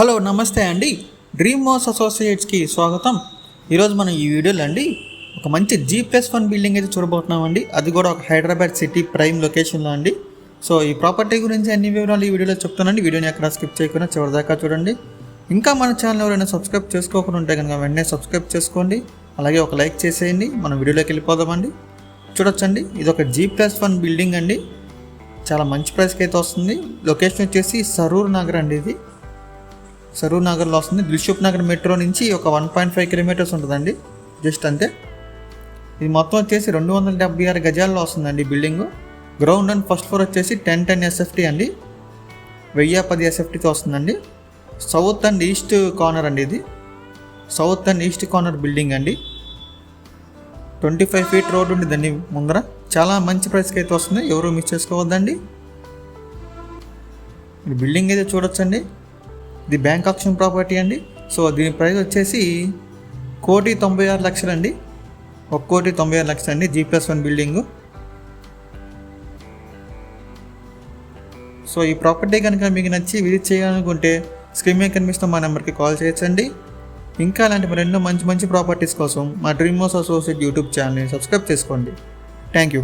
Hello నమస్తే అండి. Dream మోస్ అసోసియేట్స్కి స్వాగతం. ఈరోజు మనం ఈ వీడియోలో అండి ఒక మంచి జీ ప్లస్ వన్ బిల్డింగ్ అయితే చూడబోతున్నామండి. అది కూడా ఒక హైదరాబాద్ సిటీ ప్రైమ్ లొకేషన్లో అండి. సో ఈ ప్రాపర్టీ గురించి అన్ని వివరాలు ఈ వీడియోలో చెప్తానండి వీడియోని ఎక్కడ స్కిప్ చేయకుండా చివరిదాకా చూడండి. ఇంకా మన ఛానల్ ఎవరైనా సబ్స్క్రైబ్ చేసుకోకుండా ఉంటే కనుక వెంటనే సబ్స్క్రైబ్ చేసుకోండి. అలాగే ఒక లైక్ చేసేయండి. మనం వీడియోలోకి వెళ్ళిపోదామండి. చూడొచ్చండి. ఇది ఒక జీ ప్లస్ వన్ బిల్డింగ్ అండి. చాలా మంచి ప్రైస్కి అయితే వస్తుంది. లొకేషన్ వచ్చేసి సరూర్ నగర్ అండి ఇది. సరూర్ నగర్లో వస్తుంది. దిల్షుప్ నగర్ మెట్రో నుంచి ఒక వన్ పాయింట్ ఫైవ్ కిలోమీటర్స్ ఉంటుందండి. జస్ట్ అంతే. ఇది మొత్తం వచ్చేసి రెండు వందల డెబ్బై ఆరు గజాల్లో వస్తుందండి building. Ground and first floor వచ్చేసి టెన్ టెన్ ఎస్ఎఫ్టీ అండి. వెయ్యి పది ఎస్ఎఫ్టీతో వస్తుందండి. సౌత్ అండ్ ఈస్ట్ కార్నర్ అండి ఇది. South and east corner building అండి. ట్వంటీ ఫైవ్ ఫీట్ రోడ్ ఉంటుందండి ముందర. చాలా మంచి ప్రైస్కి అయితే వస్తుంది. ఎవరు మిస్ చేసుకోవద్దండి. బిల్డింగ్ అయితే చూడొచ్చండి. ది బ్యాంక్ ఆప్షన్ ప్రాపర్టీ అండి. సో దీని ప్రైస్ వచ్చేసి కోటి తొంభై ఆరు లక్షలు అండి ఒక కోటి తొంభై ఆరు లక్షలు అండి G plus one building. So ఈ ప్రాపర్టీ కనుక మీకు నచ్చి విజిట్ చేయాలనుకుంటే స్క్రీన్ మీద కనిపిస్తున్న మా నెంబర్కి కాల్ చేయొచ్చండి. ఇంకా అలాంటి మరెన్నో మంచి మంచి ప్రాపర్టీస్ కోసం మా డ్రీమ్ హౌస్ అసోసియేట్ యూట్యూబ్ ఛానల్ని సబ్స్క్రైబ్ చేసుకోండి. Thank you.